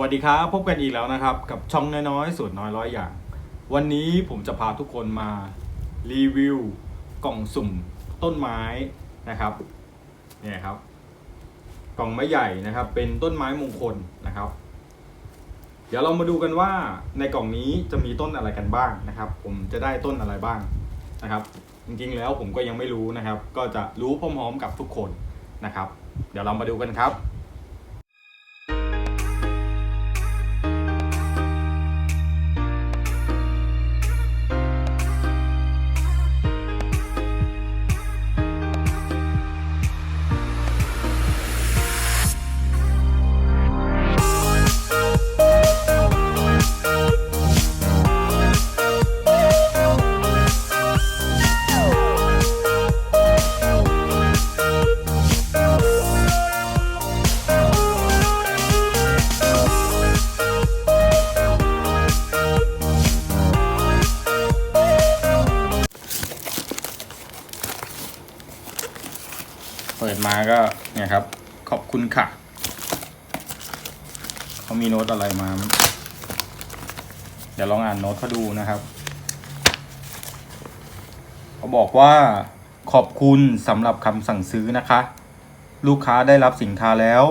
วัสดีครับ พบกันอีกแล้วนะครับ กับช่องน้อยๆสูตรน้อยร้อยอย่าง วันนี้ผมจะพาทุกคนมารีวิวกล่องสุ่มต้นไม้นะครับเนี่ยครับ กล่องไม้ใหญ่นะครับ เป็นต้นไม้มงคลนะครับ เดี๋ยวเรามาดูกันว่าในกล่องนี้จะมีต้นอะไรกันบ้างนะครับ ผมจะได้ต้นอะไรบ้างนะครับ จริงๆแล้วผมก็ยังไม่รู้นะครับ ก็จะรู้พร้อมๆกับทุกคนนะครับ เดี๋ยวเรามาดูกันครับ ก็เนี่ยครับ ขอบคุณค่ะ เขามีโน้ตอะไรมา เดี๋ยวลองอ่านโน้ตเขาดูนะครับ เขาบอกว่าขอบคุณสำหรับคำสั่งซื้อนะคะ ลูกค้าได้รับสินค้าแล้ว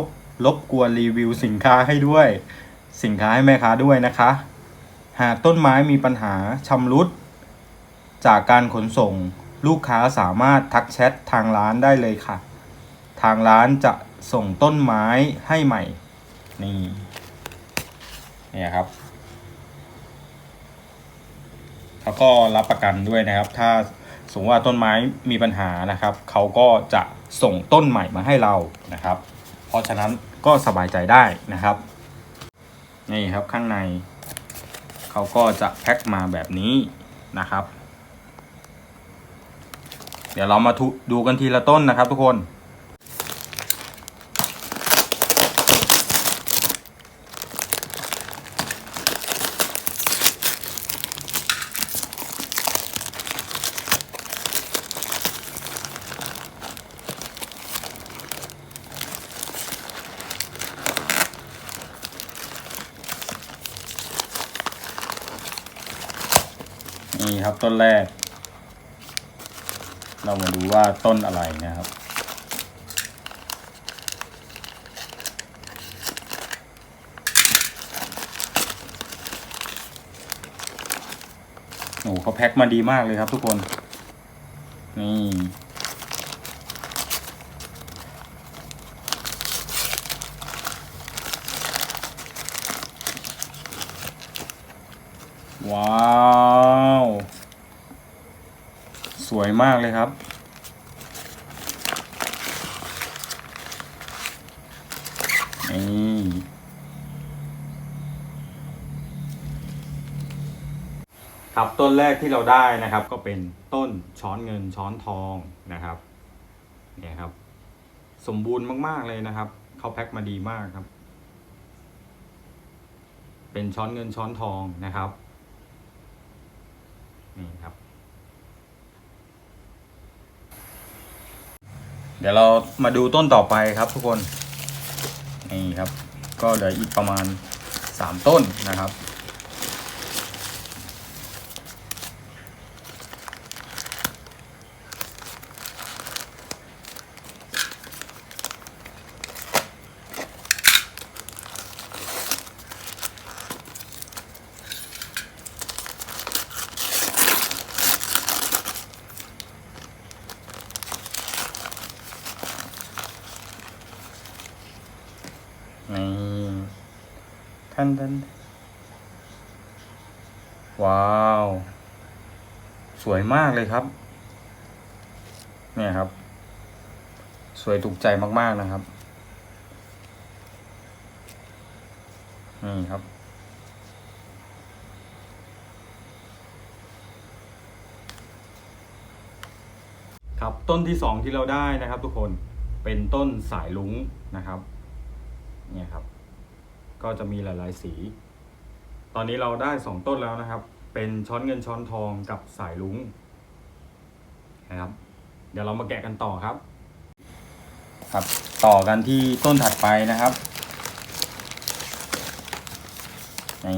รบกวนรีวิวสินค้าให้ด้วย สินค้าให้แม่ค้าด้วยนะคะ หากต้นไม้มีปัญหาชำรุด จากการขนส่ง ลูกค้าสามารถทักแชททางร้านได้เลยค่ะางร้านจะส่งต้นไม้ให้ใหม่ นี่เนี่ยครับแล้วก็รับประกันด้วยนะครับ ถ้าสมมติว่าต้นไม้มีปัญหานะครับ เขาก็จะส่งต้นใหม่มาให้เรานะครับ เพราะฉะนั้นก็สบายใจได้นะครับ นี่ครับข้างใน เขาก็จะแพ็คมาแบบนี้นะครับ เดี๋ยวเรามาดูกันทีละต้นนะครับทุกคน นี่ครับต้นแรก เรามาดูว่าต้นอะไรนะครับ โอ้โหเขาแพ็คมาดีมากเลยครับทุกคน นี่ว้าว ส วยมากเลยครับ นี่ครับต้นแรกที่เราได้นะครับ ก็เป็นต้นช้อนเงินช้อนทองนะครับเนี่ยครับ สมบูรณ์มาก ๆ เลยนะครับเขาแพ็คมาดีมากครับ เป็นช้อนเงินช้อนทองนะครับนี่ครับ เดี๋ยวเรามาดูต้นต่อไปครับทุกคน นี่ครับ ก็เหลืออีกประมาณสามต้นนะครับ นท่านว้าว สวยมากเลยครับ เนี่ยครับ สวยถูกใจมาก ๆ นะครับ นี่ครับ ครับต้นที่สองที่เราได้นะครับทุกคนเป็นต้นสายลุงนะครับ เนี่ยครับ ก็จะมีหลาย ๆ สี ตอนนี้เราได้สองต้นแล้วนะครับ เป็นช้อนเงินช้อนทองกับสายลุงนะครับ เดี๋ยวเรามาแกะกันต่อครับ ครับ ต่อกันที่ต้นถัดไปนะครับนี่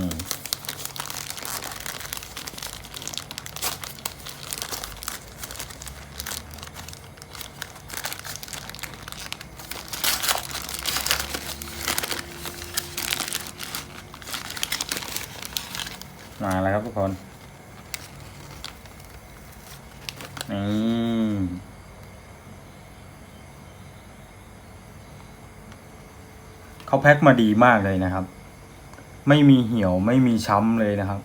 มาแล้วครับทุกคนนี่เขาแพ็คมาดีมากเลยนะครับ ไม่มีเหี่ยวไม่มีช้ำเลยนะครับ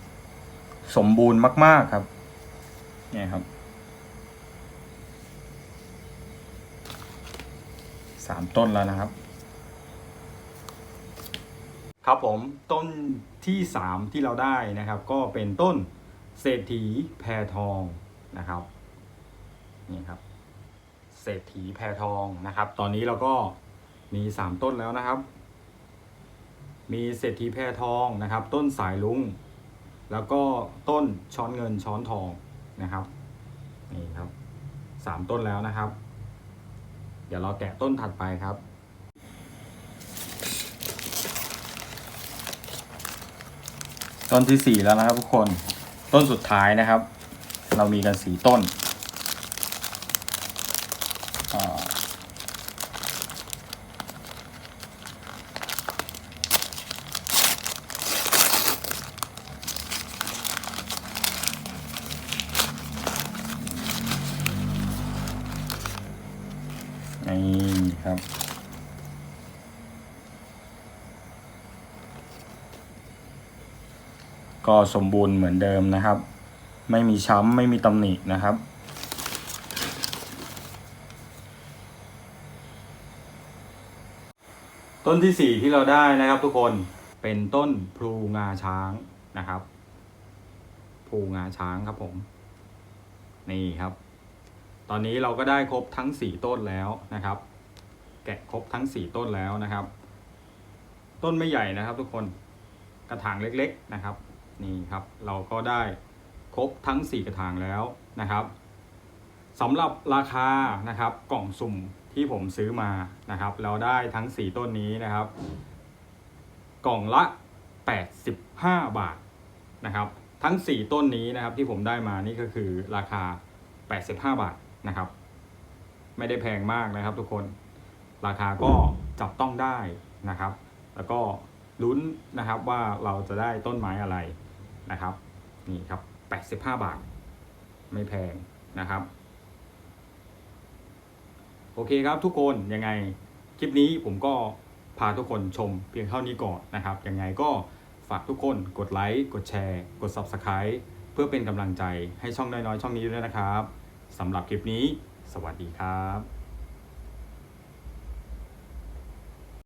สมบูรณ์มาก ๆครับ เนี่ยครับสามต้นแล้วนะครับ ครับผมต้นที่สามที่เราได้นะครับ ก็เป็นต้นเศรษฐีแพรทองนะครับนี่ครับ เศรษฐีแพรทองนะครับ ตอนนี้เราก็มีสามต้นแล้วนะครับ มีเศรษฐีแพรทองนะครับ ต้นสายลุงแล้วก็ต้นช้อนเงินช้อนทองนะครับนี่ครับสามต้นแล้วนะครับ เดี๋ยวเราแกะต้นถัดไปครับ ต้นที่สี่แล้วนะครับทุกคนต้นสุดท้ายนะครับ เรามีกันสี่ต้นนี่ครับ ก็สมบูรณ์เหมือนเดิมนะครับ ไม่มีช้ำไม่มีตำหนินะครับต้นที่สี่ที่เราได้นะครับทุกคนเป็นต้นพลูงาช้างนะครับพลูงาช้างครับผม นี่ครับ ตอนนี้เราก็ได้ครบทั้งสี่ต้นแล้วนะครับ แกะครบทั้งสี่ต้นแล้วนะครับ ต้นไม่ใหญ่นะครับทุกคนกระถางเล็กๆนะครับ นี่ครับเราก็ได้ครบทั้ง 4 กระถางแล้วนะครับสำหรับราคานะครับกล่องสุ่มที่ผมซื้อมานะครับแล้วได้ทั้ง 4 ต้นนี้นะครับ กล่องละ 85 บาทนะครับ ทั้ง 4 ต้นนี้นะครับที่ผมได้มานี่ก็คือราคา 85 บาทนะครับ ไม่ได้แพงมากนะครับทุกคนราคาก็จับต้องได้นะครับ แล้วก็ ลุ้นนะครับว่าเราจะได้ต้นไม้อะไรนะครับ นี่ครับ 85 บาท ไม่แพงนะครับ โอเคครับทุกคนยังไงคลิปนี้ผมก็พาทุกคนชมเพียงเท่านี้ก่อนนะครับ ยังไงก็ฝากทุกคนกดไลค์ กดแชร์ กด Subscribe เพื่อเป็นกำลังใจให้ช่องน้อยๆ ช่องนี้ด้วยนะครับสำหรับคลิปนี้ สวัสดีครับ